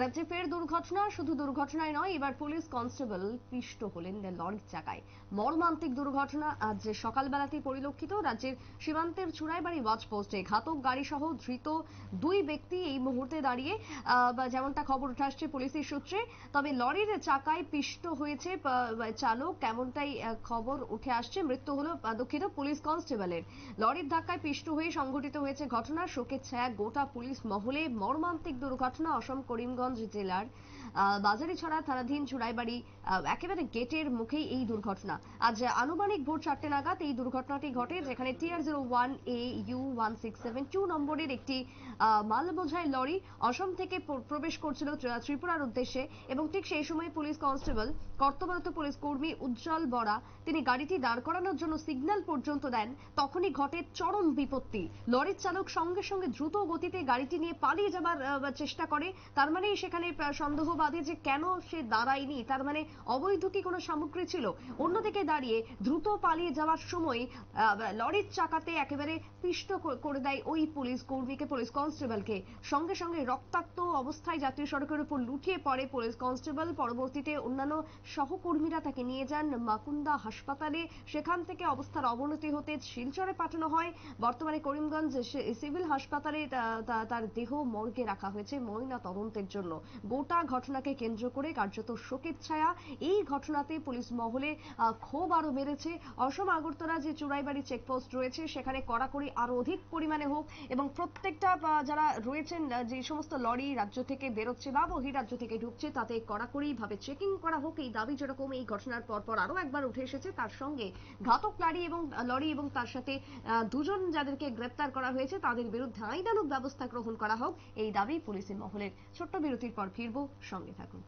রাজ্যে ফের দুর্ঘটনা, শুধু দুর্ঘটনায় নয়, এবার পুলিশ কনস্টেবল পিষ্ট হলেন লরির চাকায়। মর্মান্তিক দুর্ঘটনা আজ সকালবেলাতেই পরিলক্ষিত, রাজ্যের সীমান্তের চুড়াইবাড়ি ওয়াচ পোস্টে ঘাতক গাড়ি সহ ধৃত দুই ব্যক্তি এই মুহূর্তে দাঁড়িয়ে যেমনটা খবর উঠে আসছে পুলিশের সূত্রে, তবে লরির চাকায় পিষ্ট হয়েছে চালক কেমনটাই খবর উঠে আসছে। মৃত্যু হলো দুঃখিত পুলিশ কনস্টেবলের। লরির ধাক্কায় পিষ্ট হয়ে সংঘটিত হয়েছে ঘটনা শোকের ছায়া গোটা পুলিশ মহলে। মর্মান্তিক দুর্ঘটনা অসম করিমগঞ্জ জেলার আহ, বাজারিছড়া থানাধীন চুড়াইবাড়ি একেবারে গেটের মুখেই এই দুর্ঘটনা। আজ আনুমানিক ভোর চারটে নাগাদ এই দুর্ঘটনাটি ঘটে যেখানে TR zero one A U one six seven two নম্বরের একটি আহ, মাল বোঝাই লরি অসম থেকে প্রবেশ করছিল ত্রিপুরার উদ্দেশ্যে এবং ঠিক সেই সময় পুলিশ কনস্টেবল কর্তব্যরত পুলিশ কর্মী উজ্জ্বল বরা তিনি গাড়িটি দাঁড় করানোর জন্য সিগন্যাল পর্যন্ত দেন। তখনই ঘটে চরম বিপত্তি। লরির চালক সঙ্গে সঙ্গে দ্রুত গতিতে গাড়িটি নিয়ে পালিয়ে যাবার চেষ্টা করে তার মানে সেখানে আহ, সন্দেহ বাঁধে যে কেন সে দাঁড়ায়নি। তার মানে অবৈধ কি কোনো সামগ্রী ছিল? অন্যদিকে দাঁড়িয়ে দ্রুত পালিয়ে যাওয়ার সময় লরির চাকাতে একেবারে পিষ্ট করে দেয় ওই পুলিশ কর্মীকে পুলিশ কনস্টেবলকে। সঙ্গে সঙ্গে রক্তাক্ত অবস্থায় জাতীয় সড়কের উপর লুটিয়ে পড়ে পুলিশ কনস্টেবল। পরবর্তীতে অন্যান্য সহকর্মীরা তাকে নিয়ে যান মাকুন্দা হাসপাতালে। সেখান থেকে অবস্থার অবনতি হতে শিলচরে পাঠানো হয়। বর্তমানে করিমগঞ্জ সিভিল হাসপাতালে তার দেহ মর্গে রাখা হয়েছে। ময়না তদন্তের জন্য। গোটা ঘটনাকে কেন্দ্র করে কার্যত শোকের ছায়া। এই ঘটনাতে পুলিশ মহলে ক্ষোভ আরও বেড়েছে। অসম আগরতলা যে চুড়াইবাড়ি চেকপোস্ট রয়েছে, সেখানে কড়াকড়ি আরও অধিক পরিমাণে হোক এবং প্রত্যেকটা যারা রয়েছেন যে সমস্ত লরি রাজ্য থেকে বেরোচ্ছে বা বহিরাজ্য থেকে ঢুকছে, তাতে কড়াকড়ি ভাবে চেকিং করা হোক। এই দাবি যেরকম এই ঘটনার পর পর আরও একবার উঠে এসেছে, তার সঙ্গে ঘাতক লরি এবং লরি এবং তার সাথে দুজন যাদেরকে গ্রেপ্তার করা হয়েছে, তাদের বিরুদ্ধে আইনানুগ ব্যবস্থা গ্রহণ করা হোক। এই দাবি পুলিশের মহলের। ছোট্ট বিরতির পর ফিরবো সঙ্গে থাকুন।